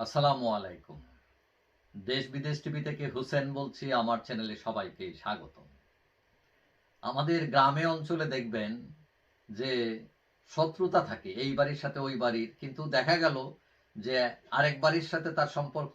আসসালামু আলাইকুম। দেশ বিদেশ টিভি থেকে হুসেন বলছি, আমার চ্যানেলে সবাইকে স্বাগত আমাদের গ্রামে অঞ্চলে দেখবেন যে শত্রুতা থাকে, এই বাড়ির সাথে ওই বাড়ির। কিন্তু দেখা গেল যে আরেক বাড়ির সাথে তার সম্পর্ক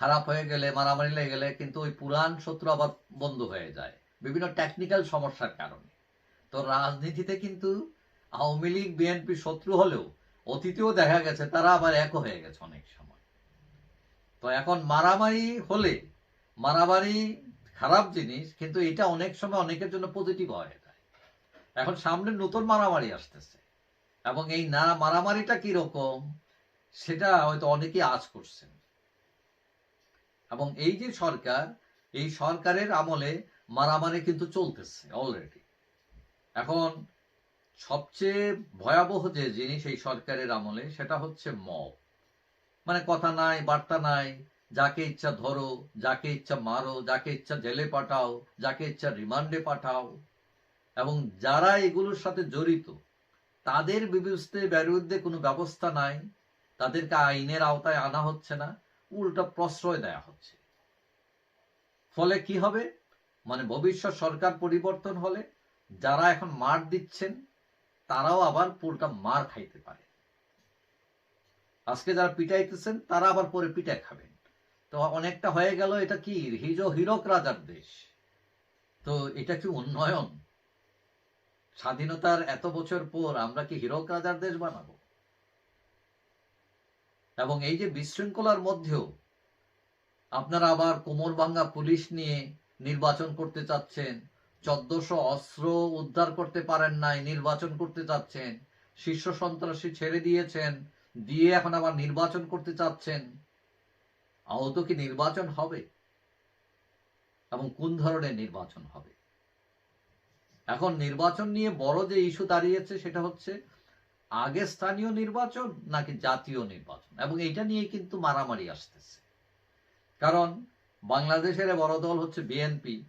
খারাপ হয়ে গেলে, মারামারি লেগে গেলে কিন্তু ওই পুরান শত্রু আবার বন্ধ হয়ে যায়, বিভিন্ন টেকনিক্যাল সমস্যার কারণে। তো রাজনীতিতে কিন্তু আওয়ামী লীগ, বিএনপি শত্রু হলেও অতীতেও দেখা গেছে তারা আবার এক হয়ে গেছে অনেক সময়। তো এখন মারামারি হলে, মারামারি খারাপ জিনিস, কিন্তু এটা অনেক সময় অনেকের জন্য পজিটিভ হয়ে যায়। এখন সামনে নতুন মারামারি আসতেছে। এবং এই না, মারামারিটা কীরকম, সেটা হয়তো অনেকেই আজ করছেন। এবং এই যে সরকার, এই সরকারের আমলে মারামারি কিন্তু চলতেছে অলরেডি এখন সবচেয়ে ভয়াবহ যে জিনিস এই সরকারের আমলে, সেটা হচ্ছে মব। মানে কথা নাই, বার্তা নাই। যাকে ইচ্ছা ধরো, যাকে ইচ্ছা মারো, যাকে ইচ্ছা জেলে পাঠাও, যাকে ইচ্ছা রিমান্ডে পাঠাও। এবং যারা এগুলোর সাথে জড়িত, তাদের বিরুদ্ধে বিরুদ্ধে কোনো ব্যবস্থা নাই। তাদেরকে আইনের আওতায় আনা হচ্ছে না, উল্টা প্রশ্রয় দেয়া হচ্ছে। ফলে কি হবে? মানে ভবিষ্যৎ সরকার পরিবর্তন হলে, যারা এখন মার দিচ্ছেন, তারাও আবার পুরোটা মার খাইতে পারে। আজকে যারা পিটাইতেছেন, তারা আবার পরে পিটাই খাবেন। তো অনেকটা হয়ে গেল, এটা কি? হিরো হিরক রাজার দেশ। তো এটা কি উন্নয়ন? স্বাধীনতার এত বছর পর আমরা কি হিরক রাজার দেশ বানাবো? এবং এই যে বিশৃঙ্খলার মধ্যেও আপনারা আবার কোমর ভাঙ্গা পুলিশ নিয়ে নির্বাচন করতে চাচ্ছেন, চোদ্দশো অস্ত্র উদ্ধার করতে পারেন নাই, নির্বাচন করতে চাচ্ছেন, শীর্ষ সন্ত্রাসী ছেড়ে দিয়েছেন দিয়ে এখন আবার নির্বাচন করতে চাচ্ছেন, আহত কি নির্বাচন হবে? এবং কোন ধরনের নির্বাচন হবে? এখন নির্বাচন নিয়ে বড় যে ইস্যু দাঁড়িয়েছে সেটা হচ্ছে, আগে স্থানীয় নির্বাচন নাকি জাতীয় নির্বাচন? এবং এটা নিয়ে কিন্তু মারামারি আসতেছে। কারণ বাংলাদেশের বড় দল হচ্ছে বিএনপি।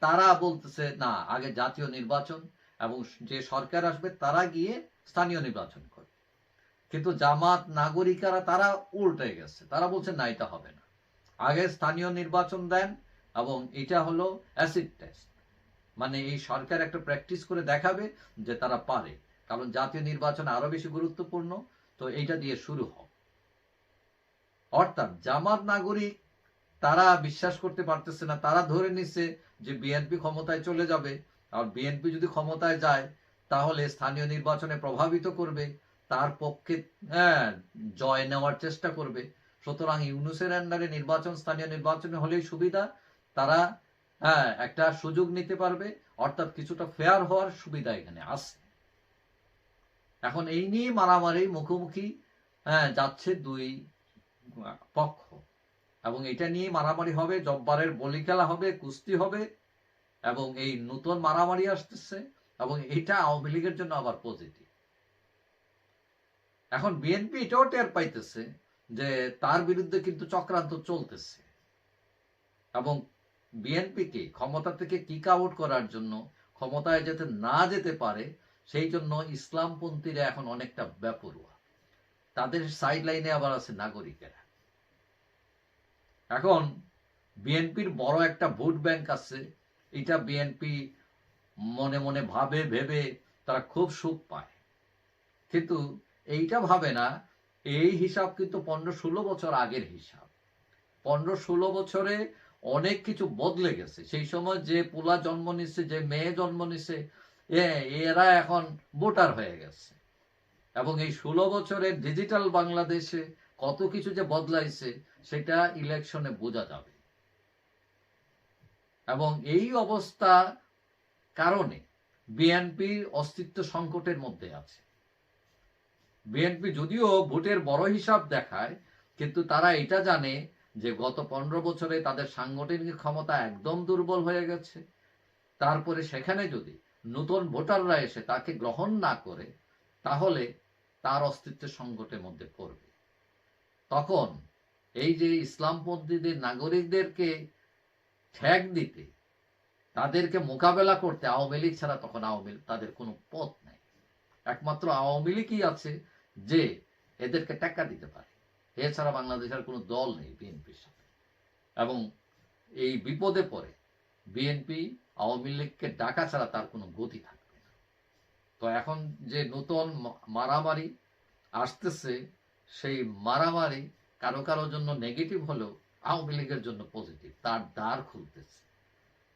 তারা বলতেছে, না, আগে জাতীয় নির্বাচন এবং যে সরকার আসবে তারা গিয়ে স্থানীয় নির্বাচন করবে। কিন্তু জামাত নাগরিকারা তারা উল্টে গেছে। তারা বলছে, না, এটা হবে না। আগে স্থানীয় নির্বাচন দেন এবং এটা হলো অ্যাসিড টেস্ট মানে এই সরকার একটা প্র্যাকটিস করে দেখাবে যে তারা পারে। কারণ জাতীয় নির্বাচন আরও বেশি গুরুত্বপূর্ণ, তো এইটা দিয়ে শুরু হোক। অর্থাৎ জামাত নাগরিক তারা বিশ্বাস করতে পারতেছে না, তারা ধরে নিচ্ছে যে বিএনপি ক্ষমতায় চলে যাবে। আর বিএনপি যদি ক্ষমতায় যায়, তাহলে স্থানীয় নির্বাচনে প্রভাবিত করবে। তার পক্ষে হ্যাঁ জয় নেওয়ার চেষ্টা করবে। সুতরাং ইউনুসের আন্ডারে নির্বাচন, স্থানীয় নির্বাচনে হলেই সুবিধা। তারা হ্যাঁ একটা সুযোগ নিতে পারবে। অর্থাৎ কিছুটা ফেয়ার হওয়ার সুবিধা এখানে আছে। এখন এই নিয়ে মারামারি, মুখোমুখি হ্যাঁ যাচ্ছে দুই পক্ষ। এবং এটা নিয়ে মারামারি হবে, জব্বারের বলি খেলা হবে, কুস্তি হবে, এবং এই নতুন মারামারি আসতেছে। এবং এটা আওয়ামী লীগের জন্য আবার পজিটিভ এখন বিএনপি এটাও টের পাইতেছে যে তার বিরুদ্ধে কিন্তু চক্রান্ত চলতেছে। এবং বিএনপিকে ক্ষমতা থেকে কিক আউট করার জন্য ক্ষমতায় যাতে না যেতে পারে, সেই জন্য ইসলামপন্থীরা এখন অনেকটা ব্যাপরুয়া তাদের সাইড লাইনে আবার আছে নাগরিকেরা। এখন বিএনপির বড় একটা ভোট ব্যাংক আছে, এটা বিএনপি মনে মনে ভাবে, ভেবে তারা খুব সুখ পায়। কিন্তু এইটা ভাবে না, এই হিসাব কিন্তু পনেরো ষোলো বছর আগের হিসাব। পনেরো ষোলো বছরে অনেক কিছু বদলে গেছে। সেই সময় যে পোলা জন্ম নিচ্ছে যে মেয়ে জন্ম নিচ্ছে এরা এখন ভোটার হয়ে গেছে। এবং এই ষোলো বছরের ডিজিটাল বাংলাদেশে কত কিছু যে বদলাইছে, সেটা ইলেকশনে বোঝা যাবে। এবং এই অবস্থা কারণে বিএনপির অস্তিত্ব সংকটের মধ্যে আছে। বিএনপি যদিও ভোটের বড় হিসাব দেখায়, কিন্তু তারা এটা জানে যে গত পনেরো বছরে তাদের সাংগঠনিক ক্ষমতা একদম দুর্বল হয়ে গেছে। তারপরে সেখানে যদি নতুন ভোটাররা এসে তাকে গ্রহণ না করে, তাহলে তার অস্তিত্বের সংকটের মধ্যে পড়বে। তখন এই যে ইসলামপন্থীদের নাগরিকদেরকে ঠেক দিতে, তাদেরকে মোকাবেলা করতে আওয়ামী লীগ ছাড়া তখন আওয়ামী তাদের কোনো পথ নেই। একমাত্র আওয়ামী লীগই আছে যে এদেরকে টাকা দিতে পারে। এছাড়া বাংলাদেশের কোনো দল নেই বিএনপির সাথে। এবং এই বিপদে পড়ে বিএনপি আওয়ামী লীগকে ডাকা ছাড়া তার কোনো গতি থাকবে না। তো এখন যে নতুন মারামারি আসতেছে, সেই মারামারি কারও কারও জন্য নেগেটিভ হলেও আওয়ামী লীগের জন্য পজিটিভ তার দ্বার খুলতেছে।